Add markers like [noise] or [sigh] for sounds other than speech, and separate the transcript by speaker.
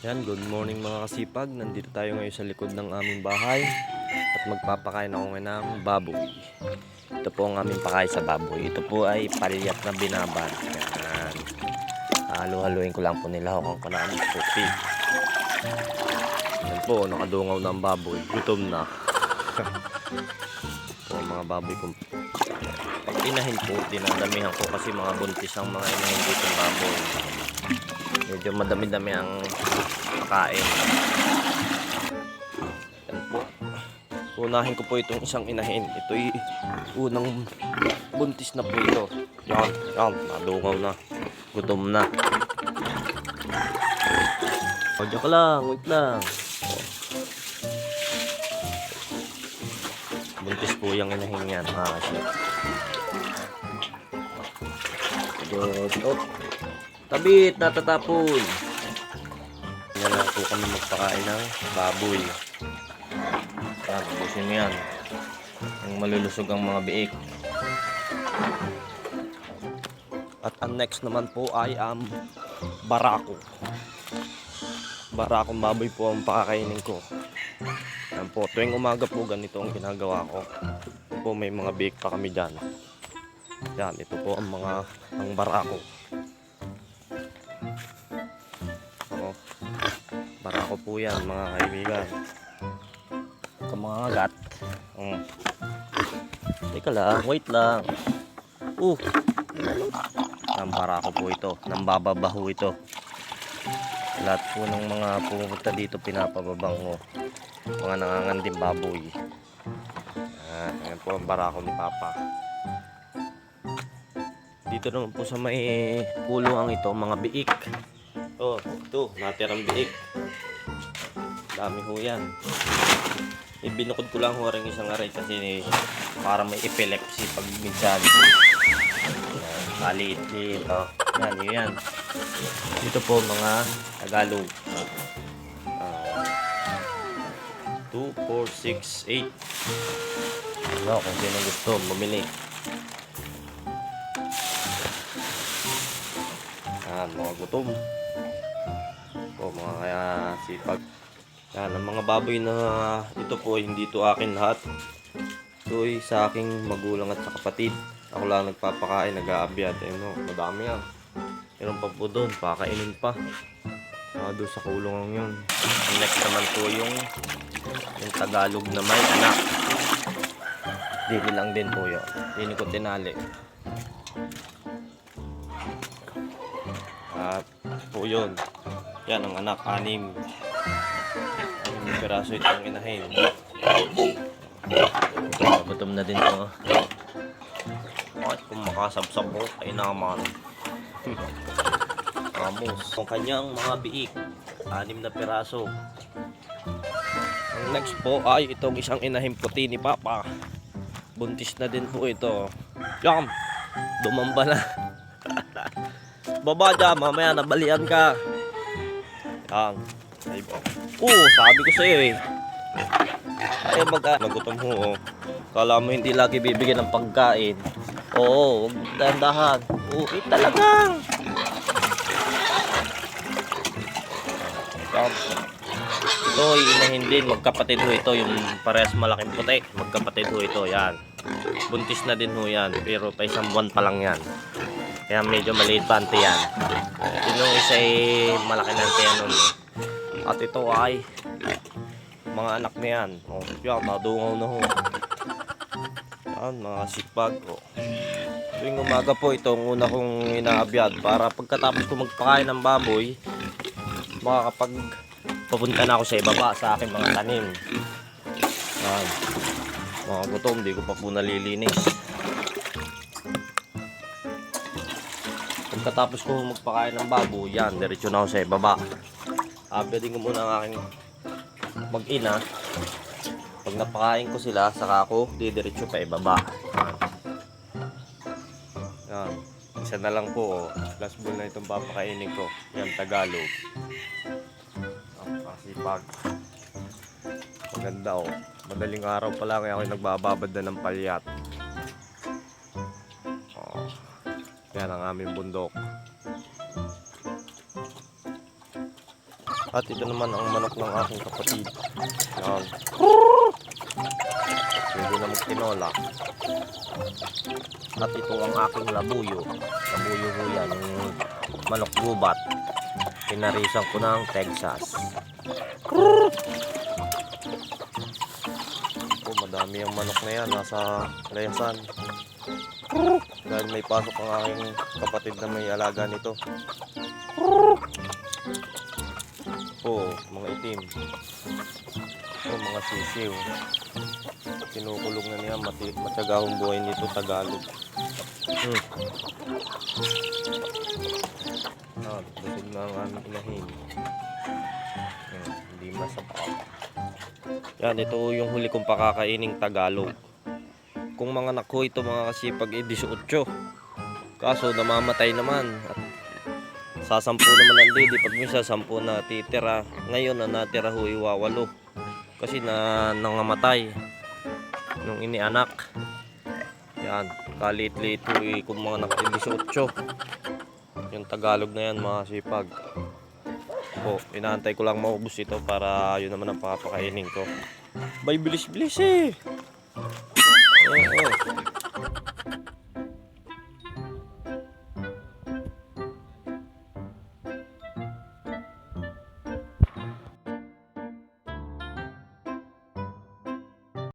Speaker 1: Yan, good morning mga kasipag. Nandito tayo ngayon sa likod ng aming bahay at magpapakain ako ngayon ng baboy. Ito po ang aming pakain sa baboy. Ito po ay palyat na binaban. Yan. Halo-haluin ko lang po nilahokang ko na ang puti. Yan po, nakadungaw na ang baboy. Gutom na. [laughs] po mga baboy kong pag inahin po, dinadamihan ko kasi mga buntis ang mga inahin dito ng baboy. Medyo madami-dami ang pakain. Yan po. Unahin ko po itong isang inahin. Ito'y unang buntis na po ito. Yan, yan, nadungaw na. Gutom na. O, diyan ka lang, wait lang. Buntis po yung inahin yan, ha, kasi. Good. Oh. Tabit, natatapon. Yan lang po kami magpakain ng baboy. Yan, ubusin mo yan. Yung malulusog ang mga biik. At ang next naman po ay ang barako. Barakong baboy po ang pakakainin ko. Yan po, tuwing umaga po ganito ang ginagawa ko. Po, may mga biik pa kami dyan. Yan, ito po ang mga ang barako. Barako po yan, mga kaibigan. Ito mga agat. Mm. Teka lang, wait lang. Uh. Ang barako po ito. Nambababaho ito. Lahat po ng mga pumupunta dito pinapababang mo. Mga nangangandim baboy. Ah, ayan po ang barako ni Papa. Dito naman po sa may pulungan ito, mga biik. Oh, ito, natirang biik. Dami ho yan. Ibinukod ko lang ho rin isang aray kasi para may epilepsy pag minsan. Maliit-liit. Oh. Yan, yun yan. Dito po mga Tagalog. Ah, 2, 4, 6, 8. Ano, kung sino gusto, bumili. Yan, mga gutom. O, mga kaya sipag. Yan, ang mga baboy na ito po, hindi to akin lahat. Ito ay sa aking magulang at sa kapatid. Ako lang nagpapakain, nag-aabyat. Ayun o, madami yan. Meron pa po doon, pakainin pa. Ah, doon sa kulungan yun. Next naman po yung yung Tagalog na may anak. Dili lang din po yun. Dili ko tinali. At po yun. Yan ang anak, anim. Na piraso itong inahin. Gutom na din to. At kung makasabsab ko, ay naman. [laughs] Amos. Ang kanyang mga biik, anim na piraso. Ang next po ay itong isang inahin puti ni Papa. Buntis na din po ito. Yum! Dumamba na. [laughs] Baba dyan, mamaya nabalian ka. Yan. Ay, Oo, sabi ko sa'yo eh. Ay, mag nagutom ho. Oh. Kala mo hindi lagi bibigyan ng pagkain. Oo, huwag dahan-dahan. Oo, eh talagang. Ito, inahin din. Magkapatid ho ito. Yung parehas malaking puti. Magkapatid ho ito. Yan. Buntis na din ho yan. Pero pa isang buwan pa lang yan. Kaya medyo maliit pa yan. Yun yung isa ay malaki na ante yan nun. eh. At ito ay mga anak na yan. O, yan, nadungaw na ho. Yan, mga sipag. O. Tuwing umaga po itong una kong inaabyad para pagkatapos ko magpakain ng baboy, makakapag papunta na ako sa ibaba sa aking mga tanim. Yan. Mga gutom, di ko pa po nalilinis. Pagkatapos ko magpakain ng babo, yan, diretso na ako sa ibaba. Abyadin ko muna ang aking mag-ina. Pag napakain ko sila, saka ako didiretso pa ibaba. Yan. Isa na lang po, oh. last bowl na itong papakainin ko. Yan, Tagalog. Ang kasipag. Maganda oh. Madaling araw pa lang, kaya ako nagbababad na ng palyat. Oh. Yan ang aming bundok. At ito naman ang manok ng aking kapatid. Yan. Pwede na magtinola. At ito ang aking labuyo. Labuyo ho yan. Yung manok gubat. Pinarisan ko ng Texas. Oh, madami ang manok na yan. Nasa layasan. Dahil may pasok ang aking kapatid na may alaga nito. Oh, mga itim. Oh, mga sisiw. Kinukulong na niya. Mati matsagahong buhay nito Tagalog. Hmm. Ah, busog na ang aming inahin. Hmm, hindi. Yan, ito yung huli kong pakakaining Tagalog. Kung mga anak ko ito mga kasipag eh 18. Kaso namamatay naman at sasampu naman ang didi pag minsan sampu na titira. Ngayon na natira ho iwawalo. Kasi na nangamatay nung inianak. Yan, kalit-lit ho eh, kung mga anak eh 18. Yung Tagalog na yan mga sipag. Po, inaantay ko lang maubos ito para yun naman ang papakainin ko. Bay, bilis-bilis eh. Oo.